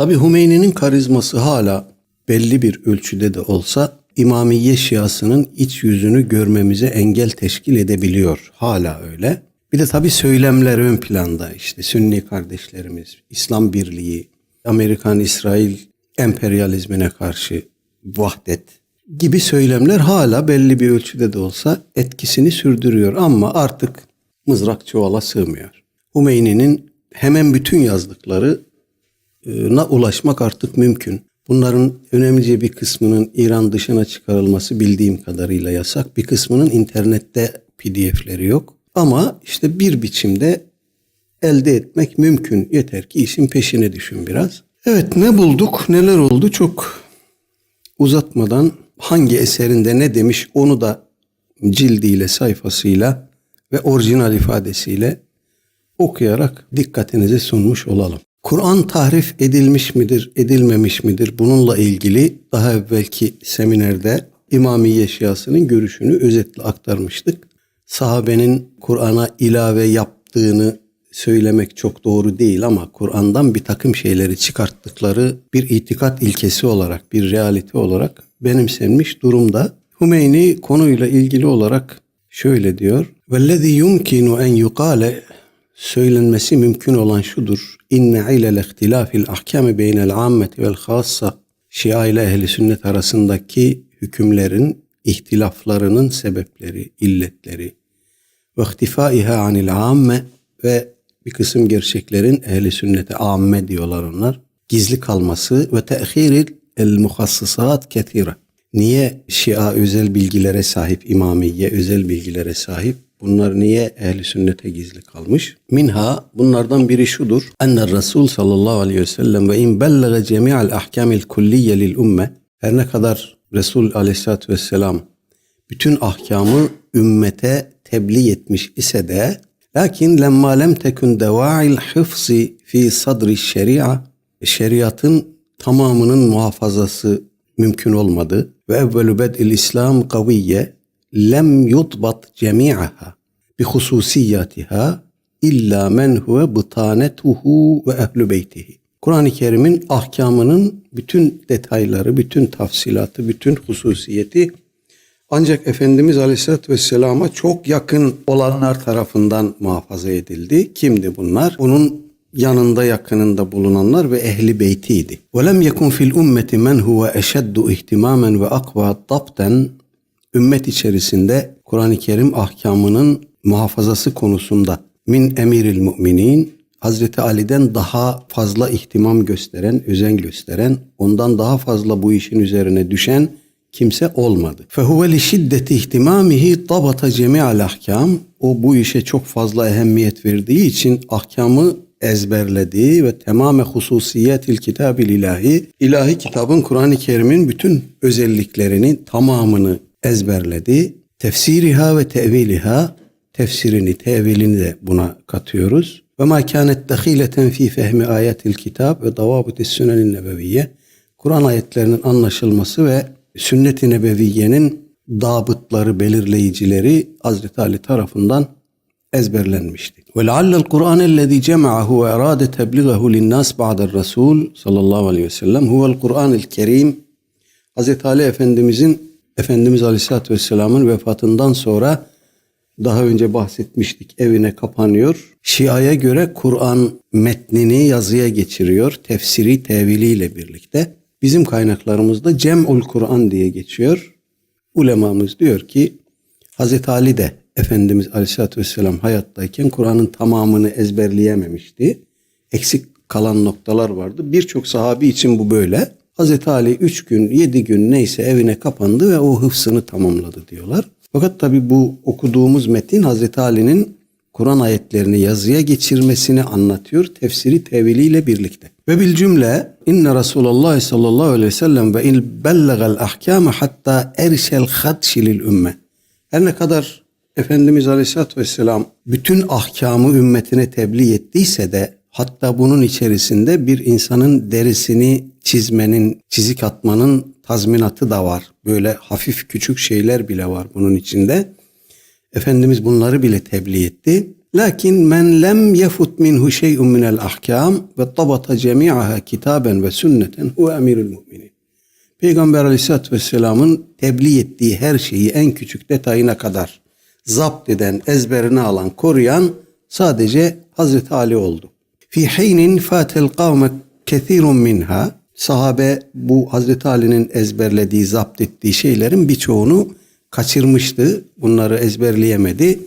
Tabi Hümeyni'nin karizması hala belli bir ölçüde de olsa İmamiye Şiasının iç yüzünü görmemize engel teşkil edebiliyor. Hala öyle. Bir de tabi söylemler ön planda işte Sünni kardeşlerimiz, İslam Birliği, Amerikan-İsrail emperyalizmine karşı vahdet gibi söylemler hala belli bir ölçüde de olsa etkisini sürdürüyor ama artık mızrak çuvala sığmıyor. Hümeyni'nin hemen bütün yazdıkları na ulaşmak artık mümkün. Bunların önemlice bir kısmının İran dışına çıkarılması bildiğim kadarıyla yasak. Bir kısmının internette PDF'leri yok. Ama işte bir biçimde elde etmek mümkün. Yeter ki işin peşine düşün biraz. Evet ne bulduk neler oldu çok uzatmadan hangi eserinde ne demiş onu da cildiyle sayfasıyla ve orijinal ifadesiyle okuyarak dikkatinize sunmuş olalım. Kur'an tahrif edilmiş midir, edilmemiş midir? Bununla ilgili daha evvelki seminerde İmamiye Şiasının görüşünü özetle aktarmıştık. Sahabenin Kur'an'a ilave yaptığını söylemek çok doğru değil ama Kur'an'dan bir takım şeyleri çıkarttıkları bir itikat ilkesi olarak, bir realite olarak benimsenmiş durumda. Hümeyni konuyla ilgili olarak şöyle diyor. وَالَّذِي يُمْكِنُ اَنْ يُقَالَ Söylenmesi mümkün olan şudur. İnne ilel ihtilafil ahkami beynel ammeti vel hassa Şia ile ehli sünnet arasındaki hükümlerin ihtilaflarının sebepleri, illetleri ve ihtifaiha anil amme ve bir kısım gerçeklerin ehli sünnete amme diyorlar onlar. Gizli kalması ve tehiril el muhassısat ketire. Niye Şia özel bilgilere sahip, İmamiye özel bilgilere sahip? Bunlar niye ehli sünnete gizli kalmış? Minha bunlardan biri şudur. Enne Resul sallallahu aleyhi ve sellem ve in bellege cemi'al ahkamil kulliye lil ümme. Her ne kadar Resul aleyhissalatü vesselam bütün ahkamı ümmete tebliğ etmiş ise de lakin lemma lem tekun deva'il hıfzi fi sadri şeria şeriatın tamamının muhafazası mümkün olmadı ve evvelü bed'il İslam kaviye lem yutbat cemi'aha bi hususiyatiha illa men huve bıtanetuhu ve ehlu beytihi. Kur'an-ı Kerim'in ahkamının bütün detayları, bütün tafsilatı, bütün hususiyeti ancak Efendimiz Aleyhisselatü Vesselam'a çok yakın olanlar tarafından muhafaza edildi. Kimdi bunlar? Bunun yanında yakınında bulunanlar ve ehli beytiydi. وَلَمْ يَكُنْ فِي الْاُمَّةِ مَنْ هُوَ اَشَدُّ اِهْتِمَامًا وَاَقْوَى ضَبْطًا ümmet içerisinde Kur'an-ı Kerim ahkamının muhafazası konusunda min emiril müminin Hazreti Ali'den daha fazla ihtimam gösteren, özen gösteren, ondan daha fazla bu işin üzerine düşen kimse olmadı. Fehuve li şiddeti ihtimamihi tabata cemi'al. O bu işe çok fazla ehemmiyet verdiği için ahkamı ezberledi ve tamame hususiyetil kitabil ilahi ilahi kitabın Kur'an-ı Kerim'in bütün özelliklerini tamamını ezberledi. Tefsiriha ve teviliha tefsirini, tevilini de buna katıyoruz. Ve ma kânet dahileten fi fehmi ayetil kitab ve davabutis sünenin nebeviyye. Kur'an ayetlerinin anlaşılması ve sünnet-i nebeviyenin dabıtları, belirleyicileri Hazreti Ali tarafından ezberlenmişti. Ve leallel Kur'an ellezî cema'ahu ve erâde tebliğahu linnâs ba'der Resul sallallahu aleyhi ve sellem huvel Kur'an-ı Kerim. Hazreti Ali Efendimizin Efendimiz Aleyhisselatü Vesselam'ın vefatından sonra daha önce bahsetmiştik evine kapanıyor. Şia'ya göre Kur'an metnini yazıya geçiriyor. Tefsiri, teviliyle birlikte. Bizim kaynaklarımızda Cem'ul Kur'an diye geçiyor. Ulemamız diyor ki Hazreti Ali de Efendimiz Aleyhisselatü Vesselam hayattayken Kur'an'ın tamamını ezberleyememişti. Eksik kalan noktalar vardı. Birçok sahabi için bu böyle. Hazreti Ali 3 gün, 7 gün neyse evine kapandı ve o hıfsını tamamladı diyorlar. Fakat tabi bu okuduğumuz metin Hazreti Ali'nin Kur'an ayetlerini yazıya geçirmesini anlatıyor tefsiri teviliyle birlikte. Ve bil cümle inne Resulullah sallallahu aleyhi ve sellem ve il bellegal ahkame hatta erşel hadşi lil ümme. Her ne kadar Efendimiz Aleyhisselatü Vesselam bütün ahkamı ümmetine tebliğ ettiyse de hatta bunun içerisinde bir insanın derisini çizmenin, çizik atmanın tazminatı da var. Böyle hafif küçük şeyler bile var bunun içinde. Efendimiz bunları bile tebliğ etti. Lakin men lem yefut minhu şey'un minel ahkam ve tabata cemi'aha kitaben ve sünneten huve emirül müminin. Peygamber aleyhissalatü vesselamın tebliğ ettiği her şeyi en küçük detayına kadar zapt eden, ezberine alan, koruyan sadece Hazreti Ali oldu. Fi hinin fatel kavme kethirun minha sahabe bu Hazreti Ali'nin ezberlediği, zapt ettiği şeylerin birçoğunu kaçırmıştı. Bunları ezberleyemedi.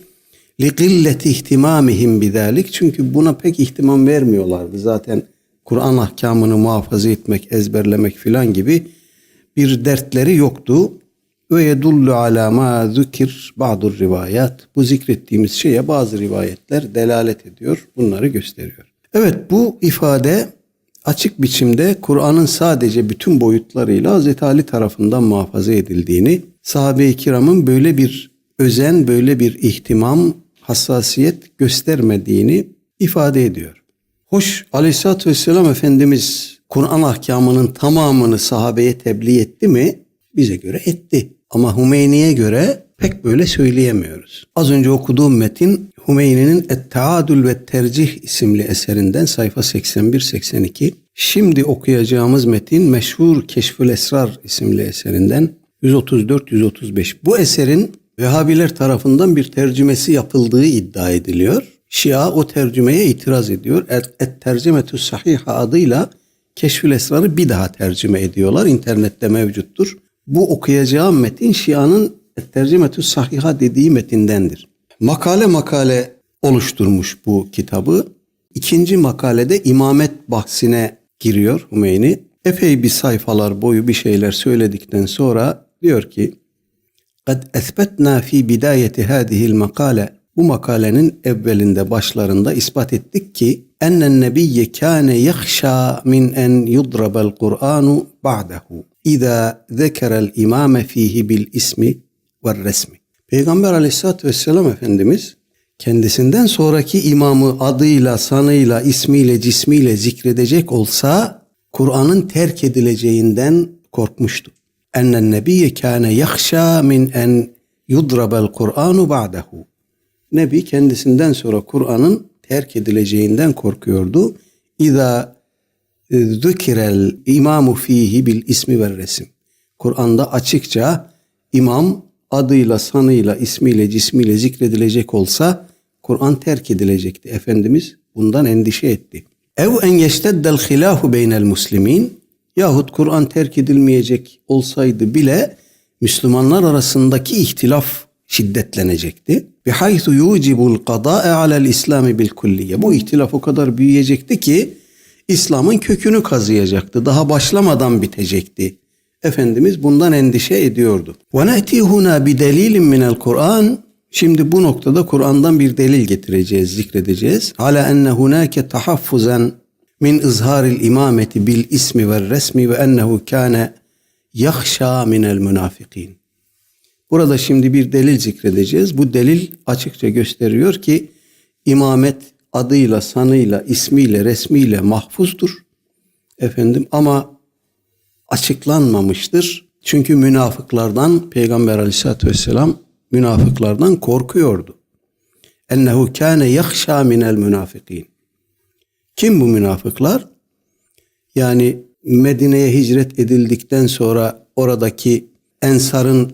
لِقِلَّةِ ihtimamihim bidalik Çünkü buna pek ihtimam vermiyorlardı. Zaten Kur'an ahkamını muhafaza etmek, ezberlemek filan gibi bir dertleri yoktu. Ve yedullu ala ma zükir ba'dur rivayat. Bu zikrettiğimiz şeye bazı rivayetler delalet ediyor. Bunları gösteriyor. Evet bu ifade açık biçimde Kur'an'ın sadece bütün boyutlarıyla Hz. Ali tarafından muhafaza edildiğini, sahabe-i kiramın böyle bir özen, böyle bir ihtimam, hassasiyet göstermediğini ifade ediyor. Hoş Aleyhisselatü Vesselam Efendimiz Kur'an ahkamının tamamını sahabeye tebliğ etti mi? Bize göre etti. Ama Hümeyni'ye göre pek böyle söyleyemiyoruz. Az önce okuduğum metin Hümeyni'nin Et-Taadül ve Tercih isimli eserinden sayfa 81-82. Şimdi okuyacağımız metin meşhur Keşfül Esrar isimli eserinden 134-135. Bu eserin Vehhabiler tarafından bir tercümesi yapıldığı iddia ediliyor. Şia o tercümeye itiraz ediyor. Et-Tercümetü Sahiha adıyla Keşfül Esrar'ı bir daha tercüme ediyorlar. İnternette mevcuttur. Bu okuyacağım metin Şia'nın Et-Tercümetü Sahiha dediği metindendir. Makale makale oluşturmuş bu kitabı. İkinci makalede imamet bahsine giriyor Hümeyni. Epey bir sayfalar boyu bir şeyler söyledikten sonra diyor ki قد أثبتنا في بداية هذه المقالة bu makalenin evvelinde başlarında ispat ettik ki ennen nebiyye kâne yakhşâ min en yudrabel Kur'anu ba'dehu İza zekerel imame fihi bil ismi ve resmi. Peygamber aleyhissalatü vesselam Efendimiz kendisinden sonraki imamı adıyla, sanıyla, ismiyle, cismiyle zikredecek olsa Kur'an'ın terk edileceğinden korkmuştu. Ennen nebiyye kâne yakhşâ min en yudrabel Kur'anu ba'dehu. Nebi kendisinden sonra Kur'an'ın terk edileceğinden korkuyordu. İza zükirel imamu fihi bil ismi ve resim. Kur'an'da açıkça imam adıyla, sanıyla, ismiyle, cismiyle zikredilecek olsa Kur'an terk edilecekti. Efendimiz bundan endişe etti. Ev en yeşteddel hilahu beynel muslimin yahut Kur'an terk edilmeyecek olsaydı bile Müslümanlar arasındaki ihtilaf şiddetlenecekti. Bihaythu yucibul qada'a alel İslami bil kulliye. Bu ihtilaf o kadar büyüyecekti ki İslam'ın kökünü kazıyacaktı. Daha başlamadan bitecekti. Efendimiz bundan endişe ediyordu. Huna bi delilin minel Kur'an. Şimdi bu noktada Kur'an'dan bir delil getireceğiz, zikredeceğiz. Ala enne hunake tahaffuzan min izharil imameti bil ismi ve resmi ve ennehu kâne yahşa minel münafikin. Burada şimdi bir delil zikredeceğiz. Bu delil açıkça gösteriyor ki imamet adıyla, sanıyla, ismiyle, resmiyle mahfuzdur. Efendim ama açıklanmamıştır. Çünkü münafıklardan Peygamber Aleyhisselatü Vesselam münafıklardan korkuyordu. Ennehu kâne yakşâ minel münafikin. Kim bu münafıklar? Yani Medine'ye hicret edildikten sonra oradaki Ensar'ın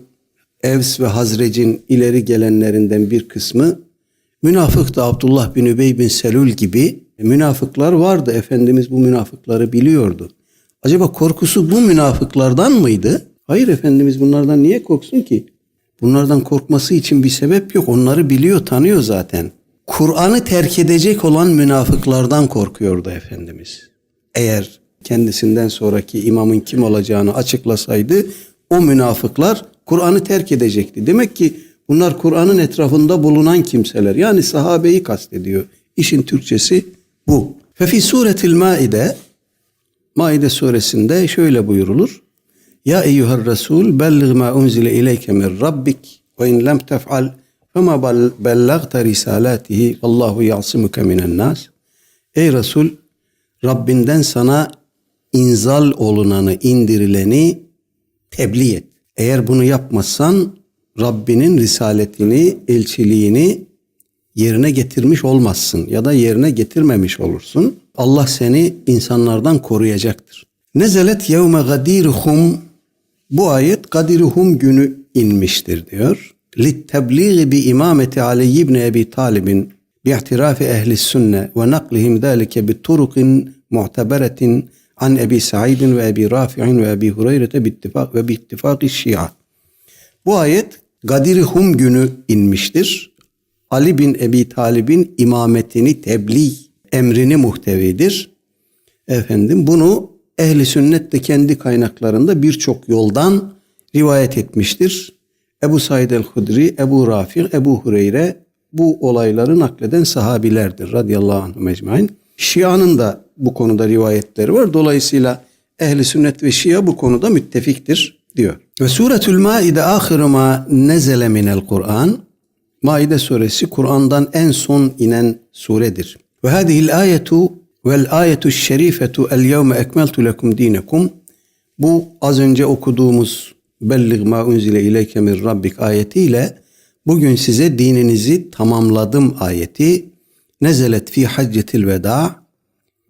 Evs ve Hazrec'in ileri gelenlerinden bir kısmı münafık da Abdullah bin Übey bin Selül gibi münafıklar vardı. Efendimiz bu münafıkları biliyordu. Acaba korkusu bu münafıklardan mıydı? Hayır Efendimiz bunlardan niye korksun ki? Bunlardan korkması için bir sebep yok. Onları biliyor, tanıyor zaten. Kur'an'ı terk edecek olan münafıklardan korkuyordu Efendimiz. Eğer kendisinden sonraki imamın kim olacağını açıklasaydı o münafıklar Kur'an'ı terk edecekti. Demek ki bunlar Kur'an'ın etrafında bulunan kimseler. Yani sahabeyi kastediyor. İşin Türkçesi bu. Fefi suretil maide Maide suresinde şöyle buyurulur. Ya eyyuhar Resul bellig ma unzile ileyke min rabbik ve in lem tef'al fema bellagta risalatihi vallahu ya'simuke minen nas. Ey Resul Rabbinden sana inzal olunanı, indirileni tebliğ et. Eğer bunu yapmazsan Rabbinin risaletini, elçiliğini yerine getirmiş olmazsın ya da yerine getirmemiş olursun. Allah seni insanlardan koruyacaktır. Nezelet yevme gadiruhum bu ayet gadiruhum günü inmiştir diyor. Littebliği bi imameti Ali ibn Ebi Talib'in bi'tirafi ehli sünne ve naklihim zâlike bi turukin mu'teberetin an Ebi Sa'idin ve Ebi Rafi'in ve Ebi Hureyre'te bittifak ve bittifaki şia. Bu ayet Gadirhum günü inmiştir. Ali bin Ebi Talib'in imametini tebliğ emrini muhtevidir. Efendim bunu ehli sünnet de kendi kaynaklarında birçok yoldan rivayet etmiştir. Ebu Said el-Hudri, Ebu Rafi, Ebu Hureyre bu olayları nakleden sahabilerdir radıyallahu anh mecmain. Şia'nın da bu konuda rivayetleri var. Dolayısıyla ehli sünnet ve Şia bu konuda müttefiktir diyor. Ve suretül Maide ahiru ma nezele minel Kur'an. Maide suresi Kur'an'dan en son inen suredir. Ve hadihil ayetu vel ayetu şerifetu el yevme ekmeltu lekum dinekum. Bu az önce okuduğumuz bellig ma unzile ileyke min rabbik ayetiyle bugün size dininizi tamamladım ayeti nezelet fi haccetil veda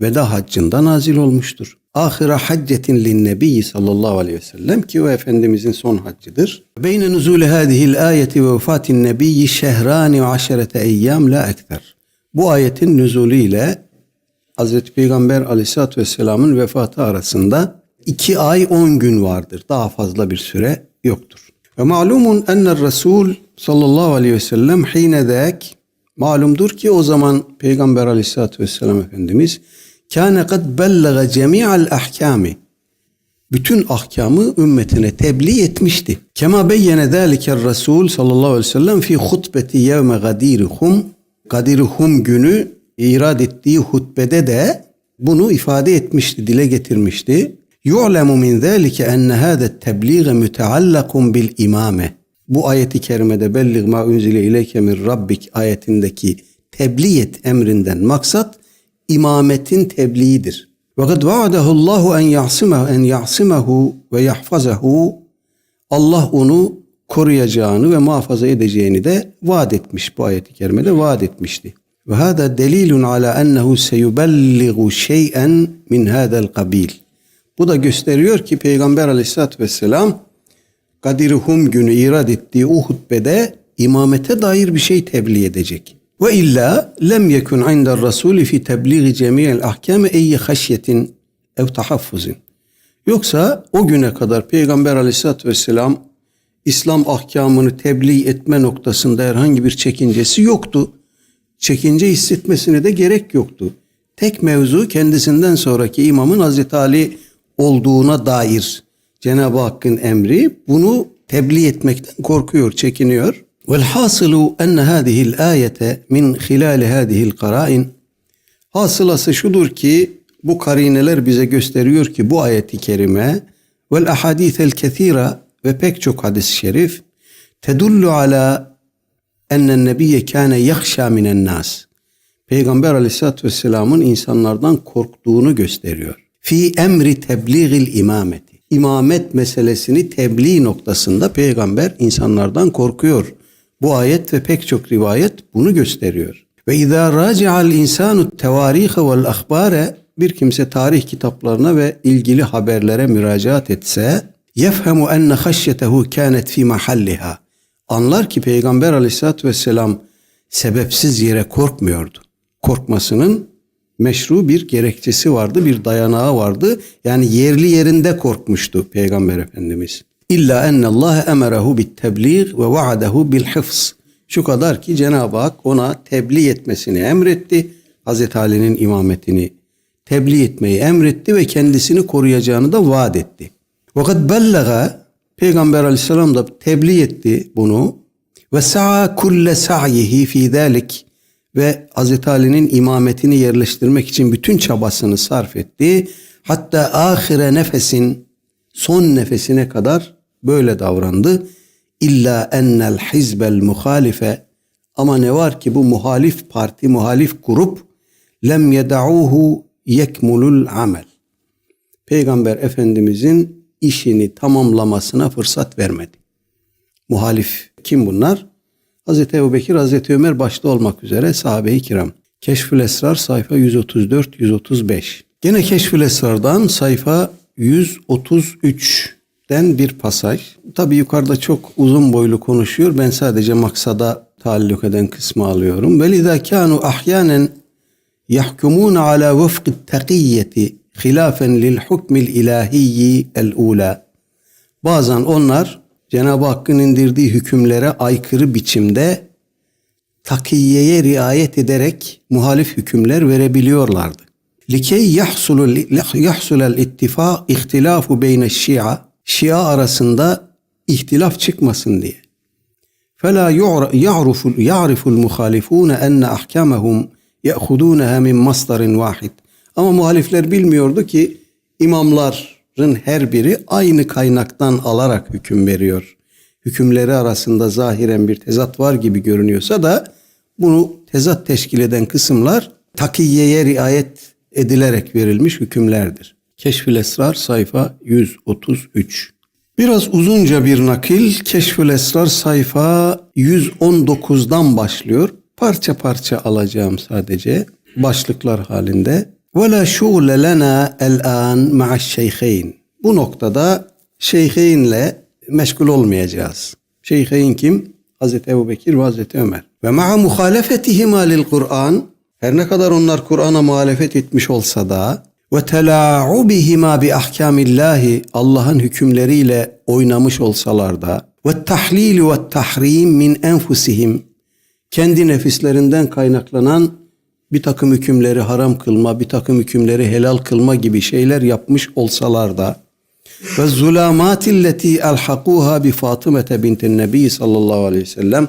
veda haccında nazil olmuştur. Ahire haccetin lin nebiyyi sallallahu aleyhi ve sellem ki o Efendimizin son haccıdır. Beyne nuzule hadihil ayeti ve vefatin nebiyyi şehrani ve aşerete eyyam la ekter. Bu ayetin nüzulüyle Hazreti Peygamber aleyhissalatü vesselamın vefatı arasında iki ay on gün vardır. Daha fazla bir süre yoktur. Ve malumun enne Resul sallallahu aleyhi ve sellem hine dek malumdur ki o zaman Peygamber aleyhissalatü vesselam Efendimiz kâne kad bellega cemi'al ahkâmi bütün ahkamı ümmetine tebliğ etmişti. Kema beyyene zâlike Resul sallallahu aleyhi ve sellem fi hutbeti yevme gadirihum gadirihum günü irad ettiği hutbede de bunu ifade etmişti, dile getirmişti. Yu'lemu min zâlike enne hâde tebliğe müteallakun bil imame. Bu ayeti kerimede bellig ma unzile ileyke min rabbik ayetindeki tebliğ et emrinden maksat imametin tebliğidir. Ve kad vaadahu Allahu en ya'simehu en ya'simehu ve yahfazahu Allah onu koruyacağını ve muhafaza edeceğini de vaat etmiş bu ayeti kerimede vaat etmişti. Ve hada delilun ala ennehu seyubelligu şey'en min hada'l kabil. Bu da gösteriyor ki Peygamber Aleyhisselatü Vesselam Kadir Hum günü irad ettiği o hutbede imamete dair bir şey tebliğ edecek. Ve illa lem yekun indar rasuli fi tebliği cemiyel ahkame eyyi haşyetin ev tahaffuzin. Yoksa o güne kadar Peygamber Aleyhisselatü Vesselam İslam ahkamını tebliğ etme noktasında herhangi bir çekincesi yoktu. Çekince hissetmesine de gerek yoktu. Tek mevzu kendisinden sonraki imamın Hazreti Ali olduğuna dair Cenab-ı Hakk'ın emri bunu tebliğ etmekten korkuyor, çekiniyor. Velhasılu enne hadihil ayete min hilali hadihil karain. Hasılası şudur ki bu karineler bize gösteriyor ki bu ayeti kerime vel ahadithel kethira ve pek çok hadis-i şerif tedullu ala ennen nebiyye kâne yakşâ minen nas. Peygamber aleyhissalatü vesselamın insanlardan korktuğunu gösteriyor. Fi emri tebliğil imameti. İmamet meselesini tebliğ noktasında peygamber insanlardan korkuyor. Bu ayet ve pek çok rivayet bunu gösteriyor. Ve izâ râci'al insanu tevarîhe vel ahbâre bir kimse tarih kitaplarına ve ilgili haberlere müracaat etse yefhemu enne haşyetehu kânet fi mahalliha. Anlar ki Peygamber aleyhissalatü vesselam sebepsiz yere korkmuyordu. Korkmasının meşru bir gerekçesi vardı, bir dayanağı vardı. Yani yerli yerinde korkmuştu Peygamber Efendimiz. İlla enne Allah emerehu bit tebliğ ve vaadehu bil hıfz. Şu kadar ki Cenab-ı Hak ona tebliğ etmesini emretti. Hazreti Ali'nin imametini tebliğ etmeyi emretti ve kendisini koruyacağını da vaat etti. Fakat bellega Peygamber Aleyhisselam da tebliğ etti bunu ve sa'a kulle sa'yihi fi zalik ve Hazreti Ali'nin imametini yerleştirmek için bütün çabasını sarf etti. Hatta ahire nefesin son nefesine kadar böyle davrandı. İlla ennel hizbel muhalife ama ne var ki bu muhalif parti, muhalif grup lem yedauhu yekmulul amel. Peygamber Efendimizin işini tamamlamasına fırsat vermedi. Muhalif kim bunlar? Hazreti Ebu Bekir, Hazreti Ömer başta olmak üzere sahabe-i kiram. Keşfül Esrar sayfa 134-135. Gene Keşfül Esrar'dan sayfa 133'den bir pasaj. Tabi yukarıda çok uzun boylu konuşuyor. Ben sadece maksada taalluk eden kısmı alıyorum. Ve lida kanu ahyanen yahkumun ala vefkit takiyyeti hilafen lil hukmil ilahiyyi el ula. Bazen onlar Cenab-ı Hakk'ın indirdiği hükümlere aykırı biçimde takiyeye riayet ederek muhalif hükümler verebiliyorlardı. Likey yahsulul yahsulul ittifa ihtilafu beyne şia Şia arasında ihtilaf çıkmasın diye. Fela ya'riful ya'riful muhalifun en ahkamahum ya'khudunaha min masdarin vahid. Ama muhalifler bilmiyordu ki imamların her biri aynı kaynaktan alarak hüküm veriyor. Hükümleri arasında zahiren bir tezat var gibi görünüyorsa da bunu tezat teşkil eden kısımlar takiyeye riayet edilerek verilmiş hükümlerdir. Keşfül Esrar sayfa 133. Biraz uzunca bir nakil Keşfül Esrar sayfa 119'dan başlıyor. Parça parça alacağım sadece başlıklar halinde. وَلَا شُغْلَ لَنَا الْآنْ مَعَ الشَّيْخَيْنِ Bu noktada şeyheynle meşgul olmayacağız. Şeyheyn kim? Hazreti Ebu Bekir ve Hazreti Ömer. Ve ma'a muhalefetihima lil Kur'an her ne kadar onlar Kur'an'a muhalefet etmiş olsa da ve tela'ubihima bi ahkamillahi Allah'ın hükümleriyle oynamış olsalar da ve tahlil ve tahrim min enfusihim kendi nefislerinden kaynaklanan bir takım hükümleri haram kılma, bir takım hükümleri helal kılma gibi şeyler yapmış olsalar da ve zulamatilleti elhakuha bi Fatımete bintin Nebi sallallahu aleyhi ve sellem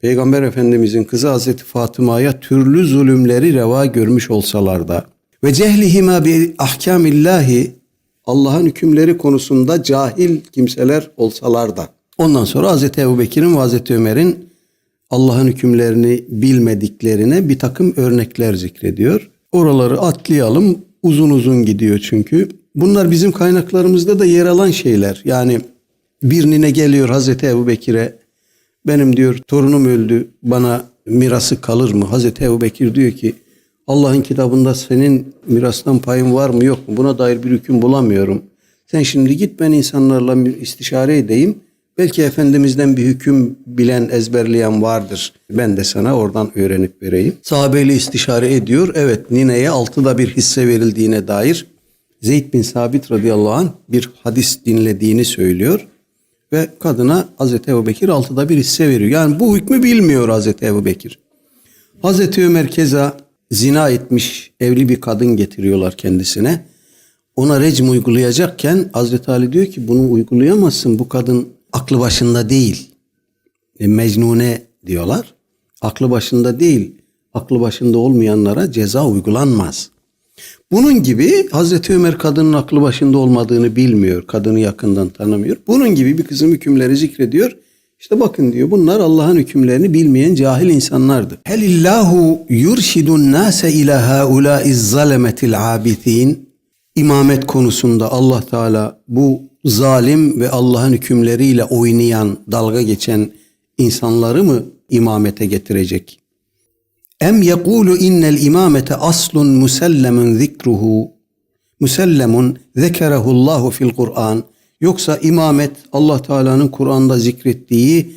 Peygamber Efendimizin kızı Hazreti Fatıma'ya türlü zulümleri reva görmüş olsalar da ve cehlihima bi ahkamillahi Allah'ın hükümleri konusunda cahil kimseler olsalar da. Ondan sonra Hazreti Ebu Bekir'in ve Hazreti Ömer'in Allah'ın hükümlerini bilmediklerine bir takım örnekler zikrediyor. Oraları atlayalım. Uzun uzun gidiyor çünkü. Bunlar bizim kaynaklarımızda da yer alan şeyler. Yani birine geliyor Hazreti Ebu Bekir'e benim diyor torunum öldü bana mirası kalır mı? Hazreti Ebu Bekir diyor ki Allah'ın kitabında senin mirastan payın var mı yok mu? Buna dair bir hüküm bulamıyorum. Sen şimdi git ben insanlarla bir istişare edeyim. Belki Efendimiz'den bir hüküm bilen, ezberleyen vardır. Ben de sana oradan öğrenip vereyim. Sahabeyle istişare ediyor. Evet nineye altıda bir hisse verildiğine dair Zeyd bin Sabit radıyallahu anh bir hadis dinlediğini söylüyor. Ve kadına Hazreti Ebu Bekir altıda bir hisse veriyor. Yani bu hükmü bilmiyor Hazreti Ebu Bekir. Hazreti Ömer keza zina etmiş evli bir kadın getiriyorlar kendisine. Ona recm uygulayacakken Hazreti Ali diyor ki bunu uygulayamazsın. Bu kadın aklı başında değil. E, mecnune diyorlar. Aklı başında değil. Aklı başında olmayanlara ceza uygulanmaz. Bunun gibi Hazreti Ömer kadının aklı başında olmadığını bilmiyor. Kadını yakından tanımıyor. Bunun gibi bir kızım hükümleri zikrediyor. İşte bakın diyor bunlar Allah'ın hükümlerini bilmeyen cahil insanlardı. Helillahu yurşidun nase ila haulaiz zalemetil abitin. İmamet konusunda Allah Teala bu zalim ve Allah'ın hükümleriyle oynayan, dalga geçen insanları mı imamete getirecek? Em yekulu innel imamete aslun musellemun zikruhu musellemun zekerehullahu fil Kur'an yoksa imamet Allah Teala'nın Kur'an'da zikrettiği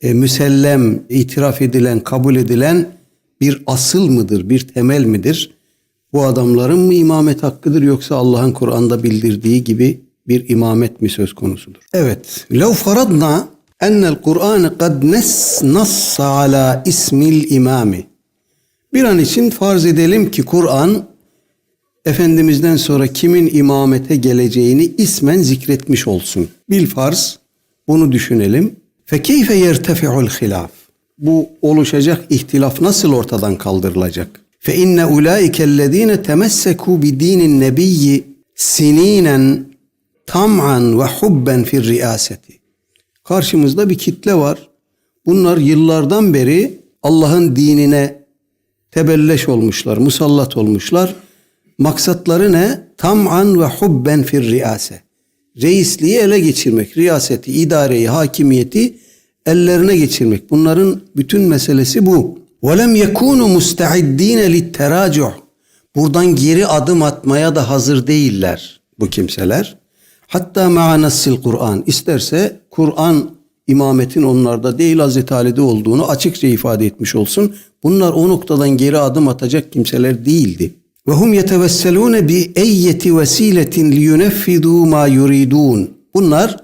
e, müsellem, itiraf edilen, kabul edilen bir asıl mıdır, bir temel midir? Bu adamların mı imamet hakkıdır yoksa Allah'ın Kur'an'da bildirdiği gibi bir imamet mi söz konusudur? Evet. Lev faradna ennel Kur'an kad nassa ala ismil imami. Bir an için farz edelim ki Kur'an Efendimiz'den sonra kimin imamete geleceğini ismen zikretmiş olsun. Bil farz bunu düşünelim. Fekeyfe yertefi'ul hilaf. Bu oluşacak ihtilaf nasıl ortadan kaldırılacak? Fe inne ulaikellezine temesseku bi dinin nebiyyi sininen tam'an ve hubben fir riyaseti. Karşımızda bir kitle var. Bunlar yıllardan beri Allah'ın dinine tebelleş olmuşlar, musallat olmuşlar. Maksatları ne? Tam'an ve hubben fir riyase. Reisliği ele geçirmek, riyaseti, idareyi, hakimiyeti ellerine geçirmek. Bunların bütün meselesi bu. وَلَمْ يَكُونُوا مُسْتَعِدِّينَ لِلْتَرَاجُعِ Buradan geri adım atmaya da hazır değiller bu kimseler. Hatta ma'anassil Kur'an. İsterse Kur'an imametin onlarda değil Hazreti Ali'de olduğunu açıkça ifade etmiş olsun. Bunlar o noktadan geri adım atacak kimseler değildi. Ve hum yetevesselune bi eyyeti vesiletin liyuneffidu ma yuridun. Bunlar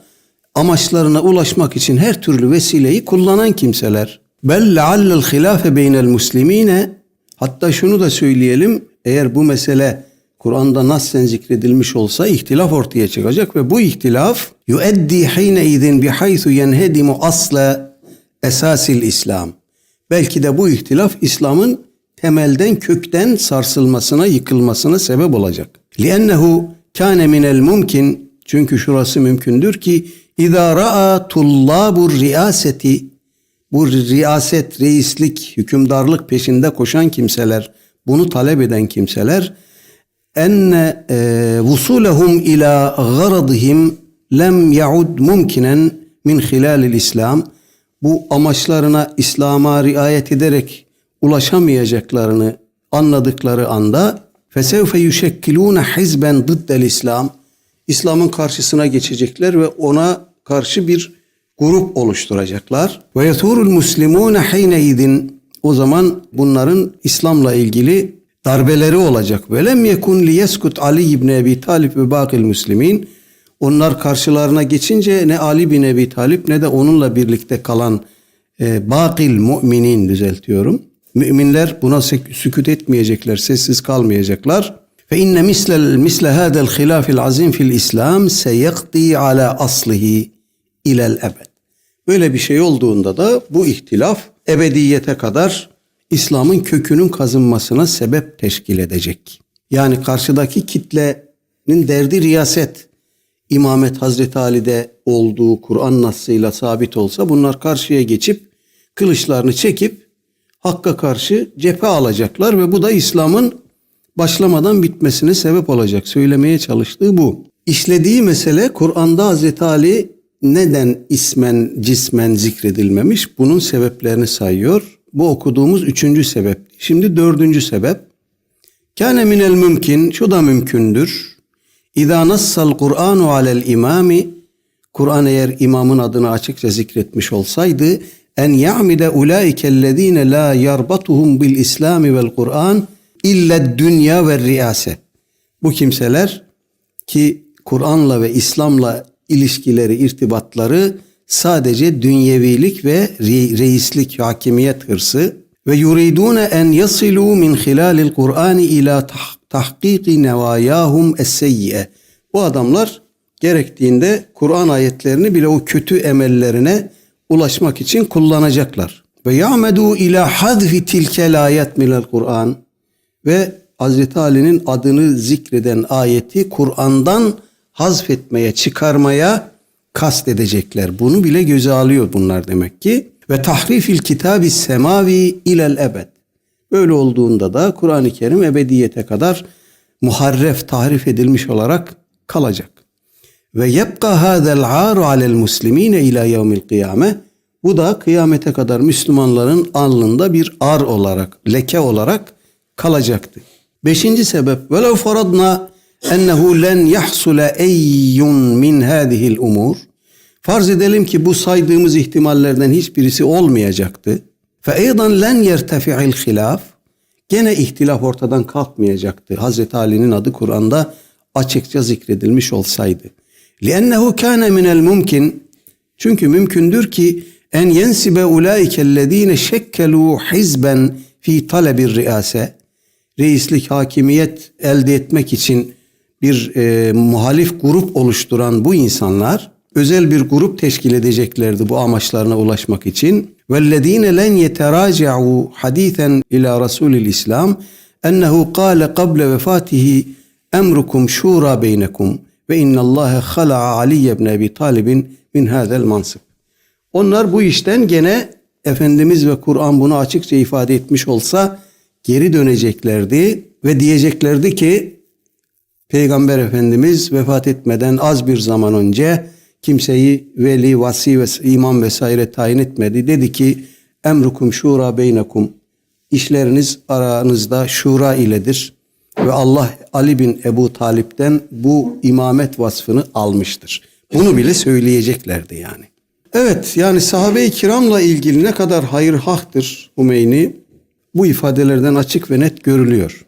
amaçlarına ulaşmak için her türlü vesileyi kullanan kimseler. Bel leallel hilafe beynel muslimine hatta şunu da söyleyelim eğer bu mesele Kur'an'da nassen zikredilmiş olsa ihtilaf ortaya çıkacak ve bu ihtilaf yueddi hine idin bihaythu yenhedimu asla esasil İslam. Belki de bu ihtilaf İslam'ın temelden kökten sarsılmasına, yıkılmasına sebep olacak. لِأَنَّهُ كَانَ مِنَ الْمُمْكِنِ Çünkü şurası mümkündür ki اِذَا رَأَى طُلَّابُ الرِّيَاسَةِ bu riyaset, reislik, hükümdarlık peşinde koşan kimseler, bunu talep eden kimseler enne e, vusulehum ila garadihim lem yaud mumkinen min hilalil İslam. Bu amaçlarına İslam'a riayet ederek ulaşamayacaklarını anladıkları anda fesevfe yüşekkilûne hizben dıddel İslam. İslam'ın karşısına geçecekler ve ona karşı bir grup oluşturacaklar. Ve yeturul muslimune hine idin o zaman bunların İslam'la ilgili darbeleri olacak. Ve lem yekun liyeskut Ali ibn Ebi Talib ve bakil muslimin onlar karşılarına geçince ne Ali bin Ebi Talip ne de onunla birlikte kalan e, bakil müminin düzeltiyorum. Müminler buna sükut etmeyecekler, sessiz kalmayacaklar. Fe inne misle misle hada'l hilafil azim fil İslam seyekdi ala aslihi ilel ebed. Böyle bir şey olduğunda da bu ihtilaf ebediyete kadar İslam'ın kökünün kazınmasına sebep teşkil edecek. Yani karşıdaki kitlenin derdi riyaset, imamet Hazreti Ali'de olduğu Kur'an nasıyla sabit olsa bunlar karşıya geçip kılıçlarını çekip Hakk'a karşı cephe alacaklar ve bu da İslam'ın başlamadan bitmesine sebep olacak. Söylemeye çalıştığı bu. İşlediği mesele Kur'an'da Hazreti Ali neden ismen cismen zikredilmemiş? Bunun sebeplerini sayıyor. Bu okuduğumuz üçüncü sebep. Şimdi dördüncü sebep. Kâne minel mümkün, şu da mümkündür. İzâ nassal Kur'anu alel imami, Kur'an eğer imamın adını açıkça zikretmiş olsaydı, en ya'mide ulaikellezine la yarbatuhum bil İslami vel Kur'an illa dünya ve riyase. Bu kimseler ki Kur'an'la ve İslam'la ilişkileri, irtibatları sadece dünyevilik ve reislik, hakimiyet hırsı ve yuridune en yasilu min hilalil Kur'an ila tahkiki nevayahum es-seyyiye. Bu adamlar gerektiğinde Kur'an ayetlerini bile o kötü emellerine ulaşmak için kullanacaklar. Ve ya'medu ila hadfi tilkel ayet minel Kur'an ve Hazreti Ali'nin adını zikreden ayeti Kur'an'dan hazfetmeye, çıkarmaya kast edecekler. Bunu bile göze alıyor bunlar demek ki. Ve tahrifil kitabı semavi ilel ebed. Böyle olduğunda da Kur'an-ı Kerim ebediyete kadar muharref, tahrif edilmiş olarak kalacak. Ve yebqa hadel aru alel muslimine ila yevmil kıyame. Bu da kıyamete kadar Müslümanların alnında bir ar olarak, leke olarak kalacaktı. Beşinci sebep velev faradna ennehu len yahsule eyyun min hadihil umur. Farz edelim ki bu saydığımız ihtimallerden hiçbirisi olmayacaktı. Fe eydan len yertefi'il hilaf. Gene ihtilaf ortadan kalkmayacaktı. Hazreti Ali'nin adı Kur'an'da açıkça zikredilmiş olsaydı. لِأَنَّهُ كَانَ مِنَ الْمُمْكِنِ Çünkü mümkündür ki en yensibe ulaikellezine şekkelu hizben fi talebir riase reislik hakimiyet elde etmek için bir e, muhalif grup oluşturan bu insanlar özel bir grup teşkil edeceklerdi bu amaçlarına ulaşmak için. وَالَّذ۪ينَ لَنْ يَتَرَاجَعُوا حَد۪يثًا اِلَى رَسُولِ الْاِسْلَامِ اَنَّهُ قَالَ قَبْلَ وَفَاتِهِ اَمْرُكُمْ شُورَى بَيْنَكُمْ ve inna Allah khala'a Ali ibn Abi Talib'in min hadal mansıp. Onlar bu işten gene Efendimiz ve Kur'an bunu açıkça ifade etmiş olsa geri döneceklerdi ve diyeceklerdi ki Peygamber Efendimiz vefat etmeden az bir zaman önce kimseyi veli, vasi ve imam vesaire tayin etmedi. Dedi ki emrukum şura beynekum işleriniz aranızda şura iledir ve Allah Ali bin Ebu Talip'ten bu imamet vasfını almıştır. Bunu bile söyleyeceklerdi yani. Evet yani sahabe-i kiramla ilgili ne kadar hayır haktır Hümeyni bu ifadelerden açık ve net görülüyor.